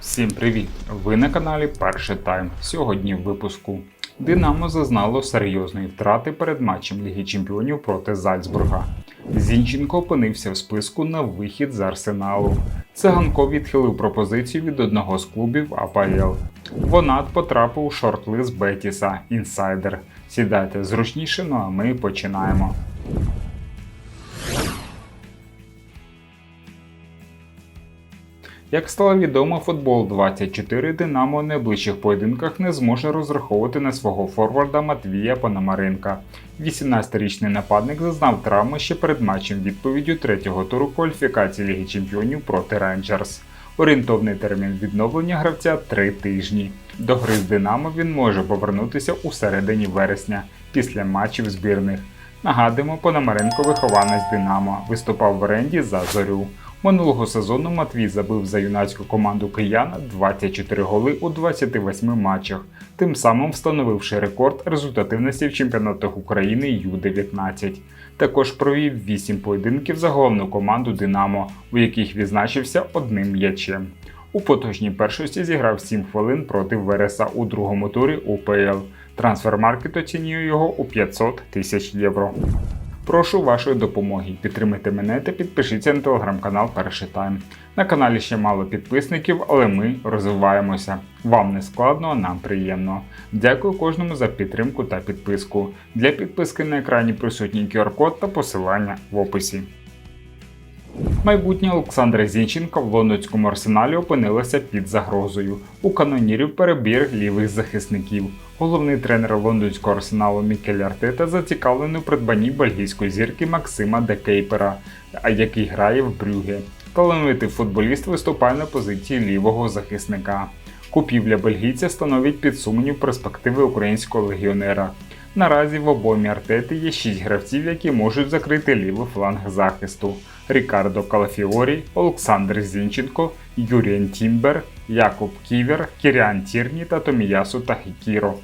Всім привіт! Ви на каналі Перший Тайм. Сьогодні в випуску Динамо зазнало серйозної втрати перед матчем Ліги Чемпіонів проти Зальцбурга. Зінченко опинився в списку на вихід з Арсеналу. Циганко відхилив пропозицію від одного з клубів АПЛ. Вонат потрапив у шорт-лист Бетіса Інсайдер. Сідайте зручніше, ну а ми починаємо. Як стало відомо, футбол 24 Динамо в найближчих поєдинках не зможе розраховувати на свого форварда Матвія Пономаренка. 18-річний нападник зазнав травми ще перед матчем відповіддю третього туру кваліфікації Ліги Чемпіонів проти Рейнджерс. Орієнтовний термін відновлення гравця 3 тижні. До гри з Динамо він може повернутися у середині вересня після матчів збірних. Нагадуємо, Пономаренко вихованець Динамо, виступав в оренді за зорю. Минулого сезону Матвій забив за юнацьку команду киян 24 голи у 28 матчах, тим самим встановивши рекорд результативності в чемпіонатах України Ю-19. Також провів 8 поєдинків за головну команду Динамо, у яких відзначився одним м'ячем. У поточній першості зіграв 7 хвилин проти Вереса у другому турі УПЛ. Трансфермаркет оцінює його у 500 тисяч євро. Прошу вашої допомоги. Підтримайте мене та підпишіться на телеграм-канал Перший Тайм. На каналі ще мало підписників, але ми розвиваємося. Вам не складно, а нам приємно. Дякую кожному за підтримку та підписку. Для підписки на екрані присутній QR-код та посилання в описі. Майбутнє Олександра Зінченка в лондонському арсеналі опинилося під загрозою. У канонірів перебір лівих захисників. Головний тренер лондонського арсеналу Мікель Артета зацікавлений у придбанні бельгійської зірки Максима Декейпера, який грає в Брюге. Талановитий футболіст виступає на позиції лівого захисника. Купівля бельгійця становить під сумнів перспективи українського легіонера. Наразі в обомі Артети є 6 гравців, які можуть закрити лівий фланг захисту: Рікардо Калафіорі, Олександр Зінченко, Юріан Тімбер, Якуб Ківер, Кіріан Тірні та Томіясу Тахікіро.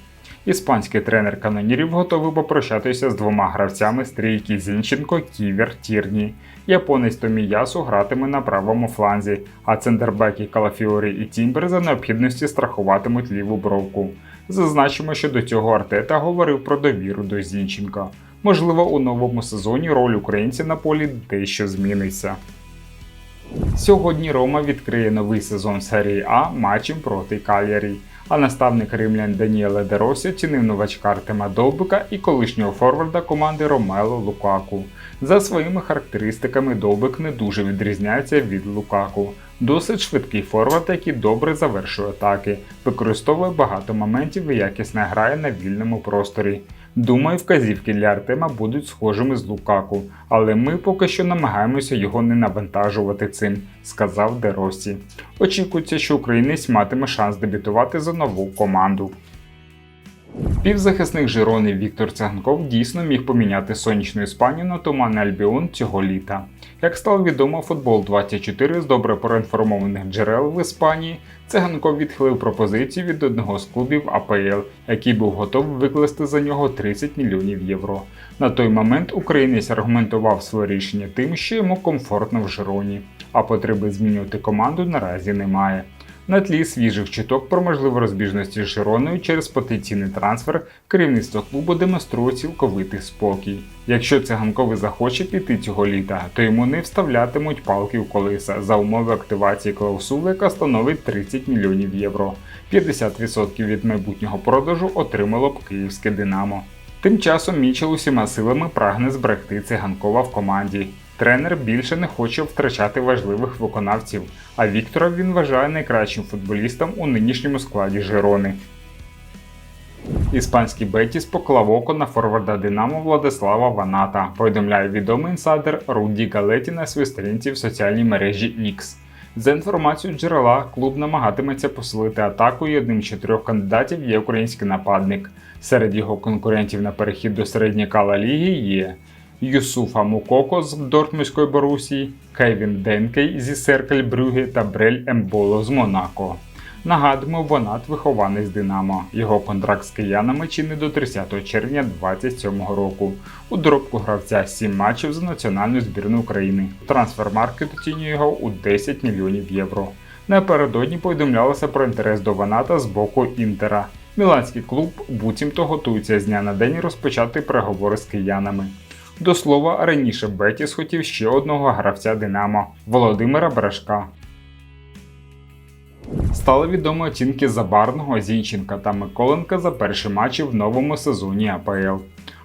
Іспанський тренер канонірів готовий попрощатися з двома гравцями стрійки Зінченко, Ківер, Тірні. Японець Томіясу гратиме на правому фланзі, а центрбеки Калафіорі і Тімбер за необхідності страхуватимуть ліву бровку. Зазначимо, що до цього Артета говорив про довіру до Зінченка. Можливо, у новому сезоні роль українця на полі дещо зміниться. Сьогодні Рома відкриє новий сезон серії А матчем проти Кальярі. А наставник римлян Даніеле Деросі оцінив новачка Артема Довбика і колишнього форварда команди Ромело Лукаку. За своїми характеристиками Довбик не дуже відрізняється від Лукаку. Досить швидкий форвард, який добре завершує атаки, використовує багато моментів і якісно грає на вільному просторі. Думаю, вказівки для Артема будуть схожими з Лукаку, але ми поки що намагаємося його не навантажувати цим, сказав Деросі. Очікується, що українець матиме шанс дебютувати за нову команду. Півзахисник Жирони Віктор Циганков дійсно міг поміняти сонячну Іспанію на туманний Альбіон цього літа. Як стало відомо, футбол 24 з добре проінформованих джерел в Іспанії Циганков відхилив пропозицію від одного з клубів АПЛ, який був готовий викласти за нього 30 мільйонів євро. На той момент українець аргументував своє рішення тим, що йому комфортно в Жироні, а потреби змінювати команду наразі немає. На тлі свіжих чуток про можливі розбіжності з Жироною через потенційний трансфер керівництво клубу демонструє цілковитий спокій. Якщо циганковий захоче піти цього літа, то йому не вставлятимуть палки в колеса за умови активації клаусули, яка становить 30 мільйонів євро. 50% від майбутнього продажу отримало б київське Динамо. Тим часом Мічел усіма силами прагне зберегти циганкова в команді. Тренер більше не хоче втрачати важливих виконавців, а Віктора він вважає найкращим футболістом у нинішньому складі Жирони. Іспанський Бетіс поклав око на форварда Динамо Владислава Ваната, повідомляє відомий інсайдер Руді Галеті на своїй сторінці в соціальній мережі X. За інформацією джерела, клуб намагатиметься посилити атаку і одним з чотирьох кандидатів є український нападник. Серед його конкурентів на перехід до середняка Ла Ліги є Юсуфа Мукоко з Дортмуської Борусії, Кевін Денкей зі Серкель Брюге та Брель Емболо з Монако. Нагадуємо, Вонат вихований з Динамо. Його контракт з киянами чинить до 30 червня 2027 року. У доробку гравця 7 матчів за національну збірну України. Трансфермаркет оцінює його у 10 мільйонів євро. Напередодні повідомлялося про інтерес до Ваната з боку Інтера. Міланський клуб буцімто готується з дня на день розпочати переговори з киянами. До слова, раніше Бетіс хотів ще одного гравця Динамо Володимира Брашка. Стали відомі оцінки Забарного, Зінченка та Миколенка за перші матчі в новому сезоні АПЛ.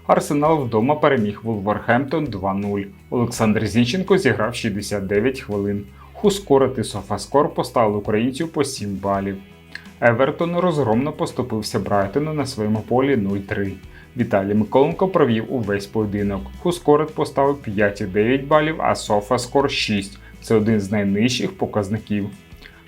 Арсенал вдома переміг Вулверхемптон 2-0. Олександр Зінченко зіграв 69 хвилин. Хускорит і Софаскор поставили українцю по 7 балів. Евертон розгромно поступився Брайтону на своєму полі 0-3. Віталій Миколенко провів увесь поєдинок. Хускорит поставив 5,9 балів, а Софаскор 6. Це один з найнижчих показників.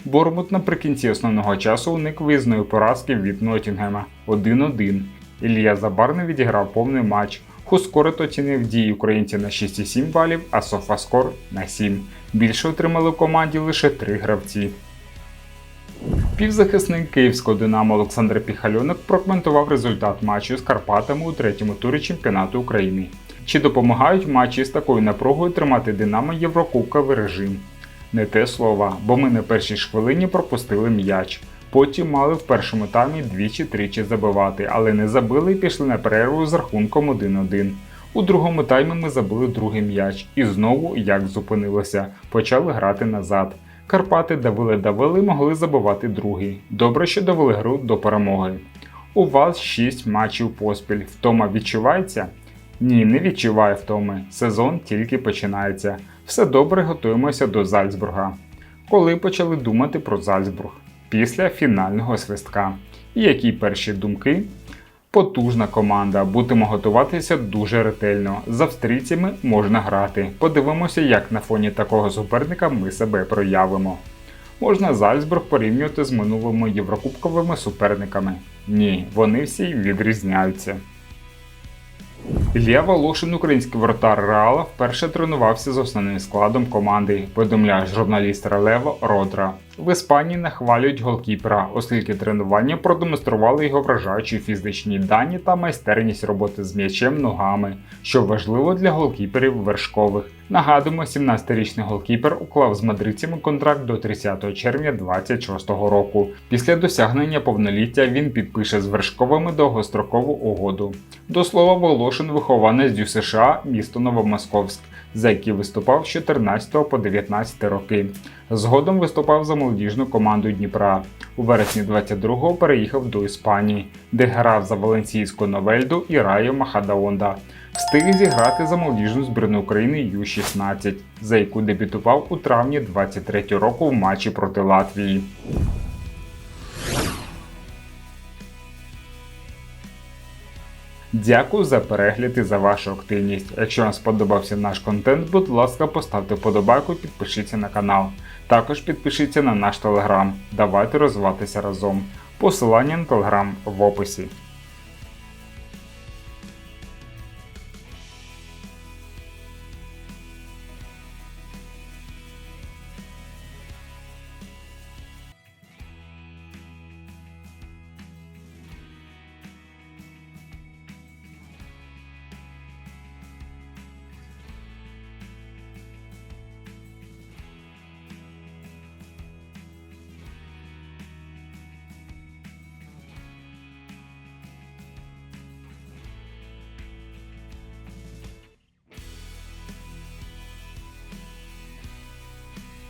Бормут наприкінці основного часу уник виїзної поразки від Ноттінгема 1-1. Ілля Забарний відіграв повний матч. Хускорит оцінив дії українця на 6,7 балів, а Софаскор на 7. Більше отримали в команді лише 3 гравці. Півзахисник київського Динамо Олександр Піхальонок прокоментував результат матчу з Карпатами у третьому турі чемпіонату України. Чи допомагають матчі з такою напругою тримати Динамо Єврокубковий режим? Не те слова, бо ми на першій хвилині пропустили м'яч. Потім мали в першому таймі двічі-тричі забивати, але не забили і пішли на перерву з рахунком 1-1. У другому таймі ми забили другий м'яч і знову, як зупинилося, почали грати назад. Карпати давили-давили, могли забивати другий. Добре, що довели гру до перемоги. У вас 6 матчів поспіль. Втома відчувається? Ні, не відчуваю втоми. Сезон тільки починається. Все добре готуємося до Зальцбурга. Коли почали думати про Зальцбург? Після фінального свистка. І які перші думки? Потужна команда, будемо готуватися дуже ретельно. З австрійцями можна грати. Подивимося, як на фоні такого суперника ми себе проявимо. Можна Зальцбург порівнювати з минулими єврокубковими суперниками. Ні, вони всі відрізняються. Ілля Волошин, український воротар Реала, вперше тренувався з основним складом команди, повідомляє журналіст Релево Родра. В Іспанії нахвалюють голкіпера, оскільки тренування продемонстрували його вражаючі фізичні дані та майстерність роботи з м'ячем ногами, що важливо для голкіперів вершкових. Нагадуємо, 17-річний голкіпер уклав з мадридцями контракт до 30 червня 2026 року. Після досягнення повноліття він підпише з вершковими довгострокову угоду. До слова, Волошин вихованець Дю США, місто Новомосковськ, за який виступав з 14 по 19 роки. Згодом виступав за молодіжну команду Дніпра. У вересні 22-го переїхав до Іспанії, де грав за Валенційську Новельду і Райо Махадаонда. Встиг зіграти за молодіжну збірну України Ю-16, за яку дебютував у травні 23 року в матчі проти Латвії. Дякую за перегляд і за вашу активність. Якщо вам сподобався наш контент, будь ласка, поставте вподобайку і підпишіться на канал. Також підпишіться на наш телеграм. Давайте розвиватися разом. Посилання на телеграм в описі.